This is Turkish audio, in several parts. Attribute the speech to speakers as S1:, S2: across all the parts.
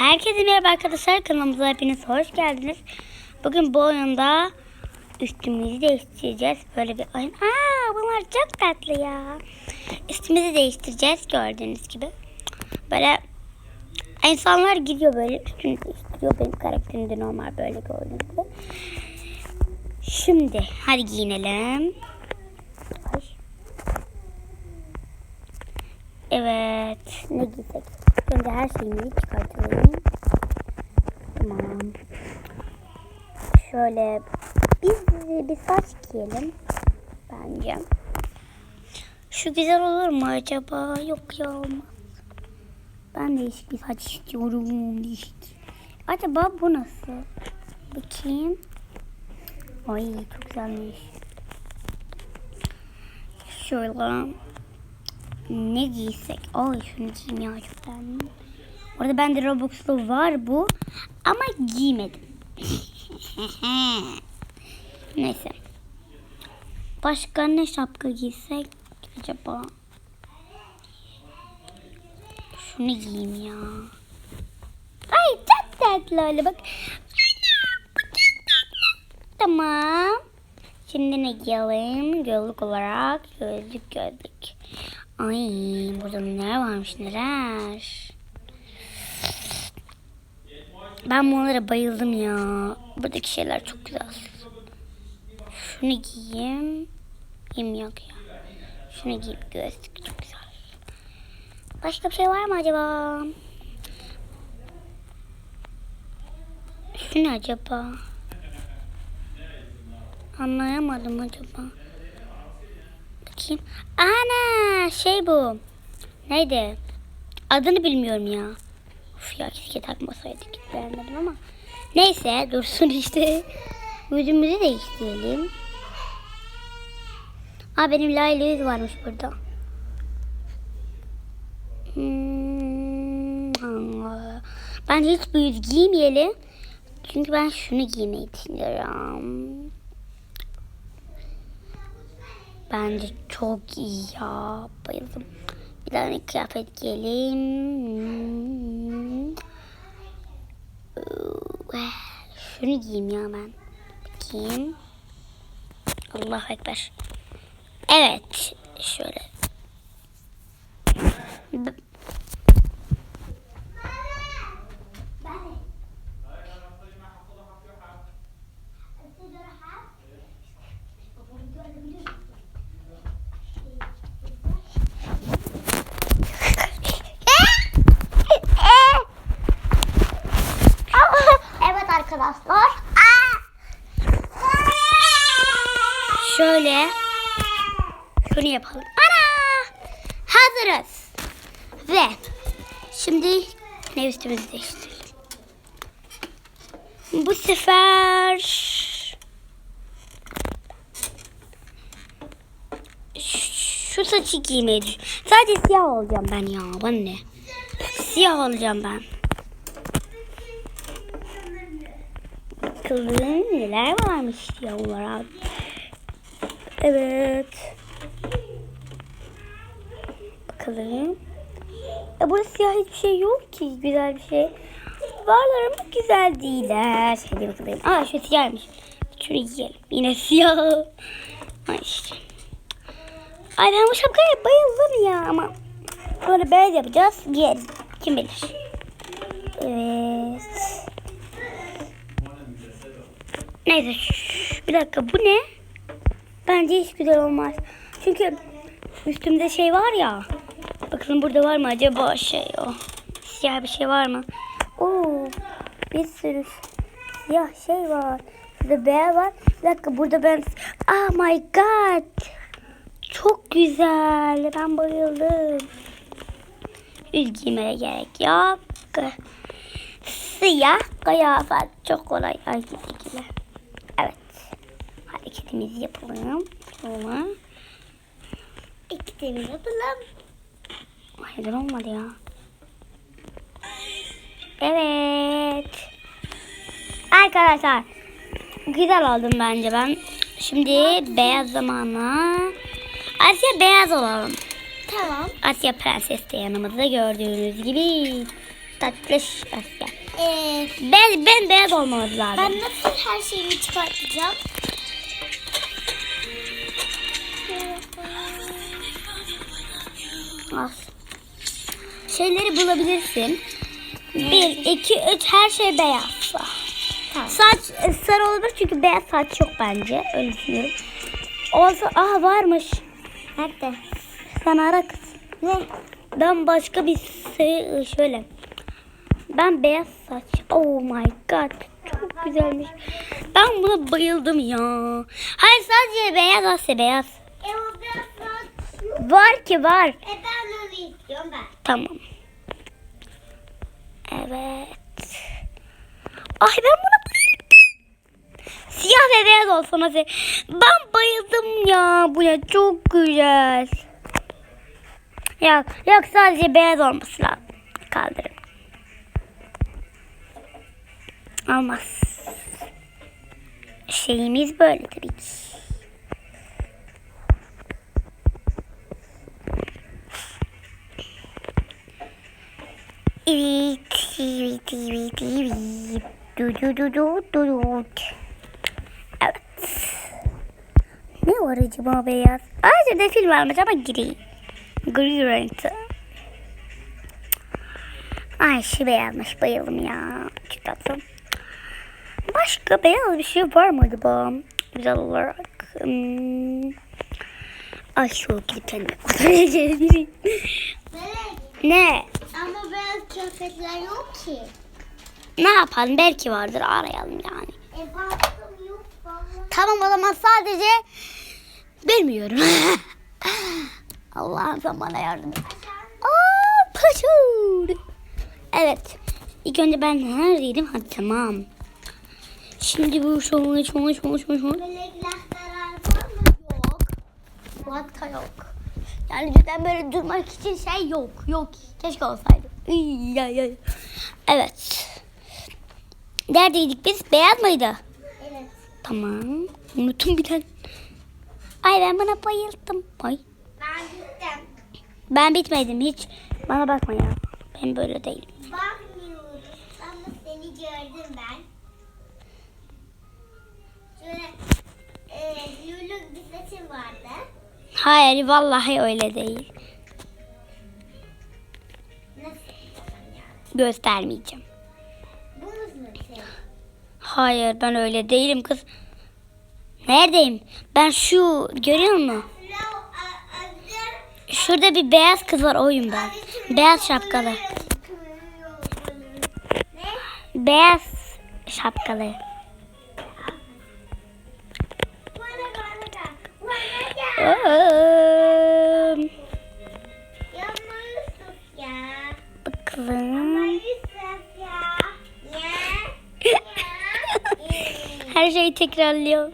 S1: Herkese merhaba arkadaşlar kanalımıza hepiniz hoş geldiniz. Bugün bu oyunda üstümüzü değiştireceğiz. Böyle bir oyun. Aa bunlar çok tatlı ya. Üstümüzü değiştireceğiz gördüğünüz gibi. Böyle insanlar gidiyor böyle üstünü değiştiriyor. Benim karakterim de normal böyle gördüğünüz gibi. Şimdi hadi giyinelim. Evet. Ne giysek? Önce her şeyini çıkartalım. Tamam. Şöyle biz bir saç giyelim. Bence. Şu güzel olur mu acaba? Yok ya olmaz. Ben değişik bir saç istiyorum. Değişik. Acaba bu nasıl? Bakayım. Ay çok güzelmiş. Şöyle ne giysek? Ay şunu giyeyim ya çok beğendim. Orada bende Robux'lu var bu ama giymedim. Neyse. Başka ne şapka giysek acaba? Şunu giyeyim ya. Ay çok tatlı öyle bak. Tamam. Şimdi ne giyelim? Gözlük olarak gözlük gözlük. Ay burada neler varmış neler. Ben bunlara bayıldım ya. Buradaki şeyler çok güzel. Şunu giyeyim. Giyeyim yok ya. Şunu giyeyim gözlük çok güzel. Başka bir şey var mı acaba? Şu ne acaba? Anlayamadım acaba. Bakayım. Ana şey bu. Neydi? Adını bilmiyorum ya. Uf ya keşke takmasaydık. Beğenmedim ama. Neyse dursun işte. Yüzümüzü değiştirelim. Aa benim Layla yüz varmış burada. Hmm, ben hiç bir yüz giymeyelim. Çünkü ben şunu giymeyi düşünüyorum. Bence çok iyi ya. Bayıldım. Bir tane kıyafet giyelim. Hmm. Şunu giyeyim ya ben. Bakayım. Allahu Ekber. Evet. Şöyle. B-
S2: Evet arkadaşlar.
S1: Şöyle. Şunu yapalım. Ana! Hazırız. Ve şimdi ne üstümüzü değiştirelim. Bu sefer şu saçı giymeyi düş- Sadece siyah olacağım ben ya. Bana ne? Siyah olacağım ben. Bakalım neler varmış siyah olarak. Evet. Bakalım. Ya burada siyah hiçbir şey yok ki. Güzel bir şey. Varlar ama güzel değiller. Hadi bakalım. Aa şu siyahmış. Şunu giyelim. Yine siyah. Ay işte. Ay ben bu şapkaya bayıldım ya ama. Böyle beyaz yapacağız. Giyelim. Kim bilir. Evet. Neyse. şş, Bir dakika bu ne? Bence hiç güzel olmaz. Çünkü üstümde şey var ya. Bakın burada var mı acaba şey o. Siyah bir şey var mı? Oo, bir sürü siyah şey var. Şurada beyaz var. Bir dakika burada ben... Oh my god. Çok güzel. Ben bayıldım. Üz giymeye gerek yok. Siyah kıyafet. Çok kolay aynı şekilde. Hareketimizi yapalım. Şöyle. Hareketimizi yapalım. Ay neden olmadı ya? Evet. Arkadaşlar. Güzel oldum bence ben. Şimdi beyaz zamana. Asya beyaz olalım.
S2: Tamam.
S1: Asya prenses de yanımızda gördüğünüz gibi. tatlış Asya.
S2: Ee,
S1: Ben, ben beyaz olmamız lazım.
S2: ben nasıl her şeyimi çıkartacağım?
S1: Az. Şeyleri bulabilirsin. Bir, iki, üç her şey beyaz.
S2: Tamam.
S1: Saç e, sarı olabilir çünkü beyaz saç yok bence. Öyle düşünüyorum. Olsa aha varmış.
S2: Nerede?
S1: Sen ara kız.
S2: Ne?
S1: Ben başka bir şey şöyle. Ben beyaz saç. Oh my god. Çok güzelmiş. Ben buna bayıldım ya. Hayır sadece beyaz Asya beyaz. Var ki var.
S2: E ben onu istiyorum ben.
S1: Tamam. Evet. Ay ben bayıldım. Siyah ve beyaz olsun hadi. Ben bayıldım ya. Bu ne çok güzel. Yok, yok sadece beyaz olması lazım. Kaldırın. Olmaz. Şeyimiz böyle tabii ki. Evet, evet, evet, evet. Du du du du du du. Evet. Ne var acaba beyaz? Aa şurada fil varmış ama gri. Gri renkte. Ay şu beyazmış bayıldım ya. Çok tatlı. Başka beyaz bir şey var mı acaba? Güzel olarak. Hmm. Ay şu gidip kendime? Ne?
S2: Ama beyaz kıyafetler yok ki.
S1: Ne yapalım? Belki vardır. Arayalım yani.
S2: E baktım yok.
S1: Tamam o zaman sadece bilmiyorum. Allah'ım sen bana yardım et. Aa, paşur. Evet. İlk önce ben neredeydim? Hadi tamam. Şimdi bu şunu şunu şunu şunu şunu.
S2: Melekler zarar var mı?
S1: Yok. Hatta yok. Yani cidden böyle durmak için şey yok. Yok. Keşke olsaydı. Iy, ay, ay. Evet. Neredeydik biz? Beyaz mıydı?
S2: Evet.
S1: Tamam. Unuttum bir tane. Ay ben buna bayıldım. Ay.
S2: Ben gittim.
S1: Ben bitmedim hiç. Bana bakma ya. Ben böyle değilim.
S2: Bakmıyorum. Ama seni gördüm ben. Şöyle e, lulu bir saçın vardı.
S1: Hayır vallahi öyle değil. Göstermeyeceğim.
S2: Sen?
S1: Hayır ben öyle değilim kız. Neredeyim? Ben şu görüyor musun? Şurada bir beyaz kız var oyum ben. Beyaz şapkalı. Beyaz şapkalı. Her şeyi tekrarlıyor.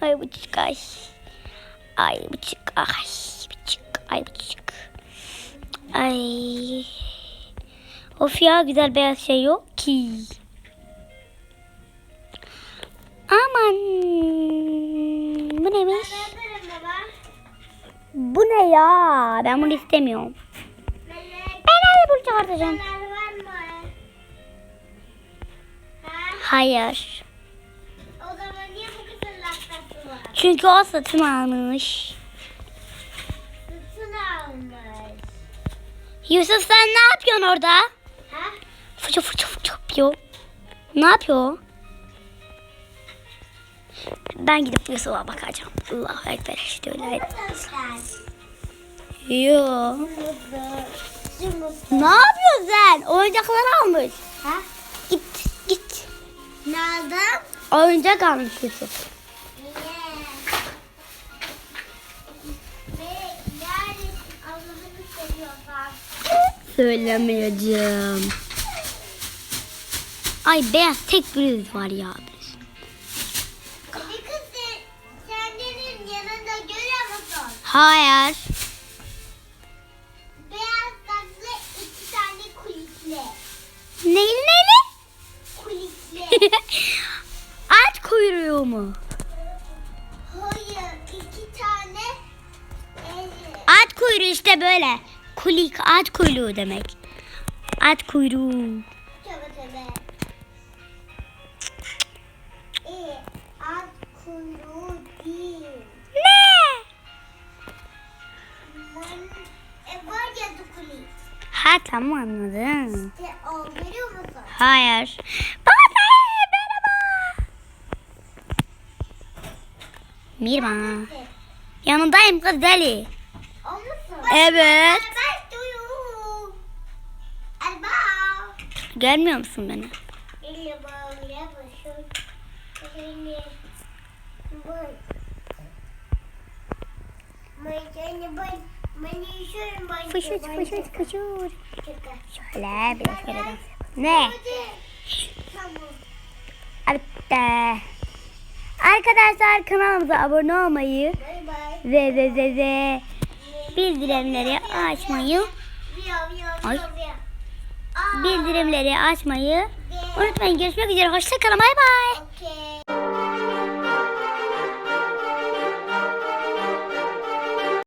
S1: Ay bu çık ay. Ay bu çık ay. Bu çık ay bu çık. Ay. Of ya güzel beyaz şey yok ki. Aman. Bu neymiş? Bu ne ya? Ben bunu istemiyorum. Ben nerede bunu çıkartacağım? Hayır. Çünkü o satın almış.
S2: Sütün almış.
S1: Yusuf sen ne yapıyorsun orada?
S2: Ha?
S1: Fıçı fıçı fıçı yapıyor. Ne yapıyor? Ben gidip Yusuf'a bakacağım. Allahu Ekber. İşte öyle.
S2: Arkadaşlar.
S1: Yo. Ne yapıyorsun sen? Oyuncakları almış.
S2: Ha?
S1: Git git.
S2: Ne aldın?
S1: Oyuncak almış Yusuf. Söylemeyeceğim. Ay beyaz tek bir var ya. Hayır.
S2: Beyaz saklı iki tane kulikli.
S1: Neyli neyli?
S2: Kulikli.
S1: At kuyruğu mu?
S2: Hayır iki tane. e,
S1: At kuyruğu işte böyle. Kulik at kuyruğu demek. At kuyruğu.
S2: Tövbe tövbe. E, at kuyruğu değil.
S1: Ne?
S2: Man, e, var ya dukuli.
S1: Ha tamam anladım.
S2: İşte o görüyor musun?
S1: Hayır. Baba merhaba.
S2: Evet.
S1: Yanındayım kız deli.
S2: O musun?
S1: Evet.
S2: Ben yaşıyorum ben.
S1: Fışır fışır fışır. Şöyle şöyle dans. Ne? Hatta. Arkadaşlar kanalımıza abone olmayı
S2: Bay bay.
S1: ve ve ve ve bildirimleri açmayı Ay. Bildirimleri açmayı unutmayın. Görüşmek üzere. Hoşçakalın. Bay bay.
S2: Okey.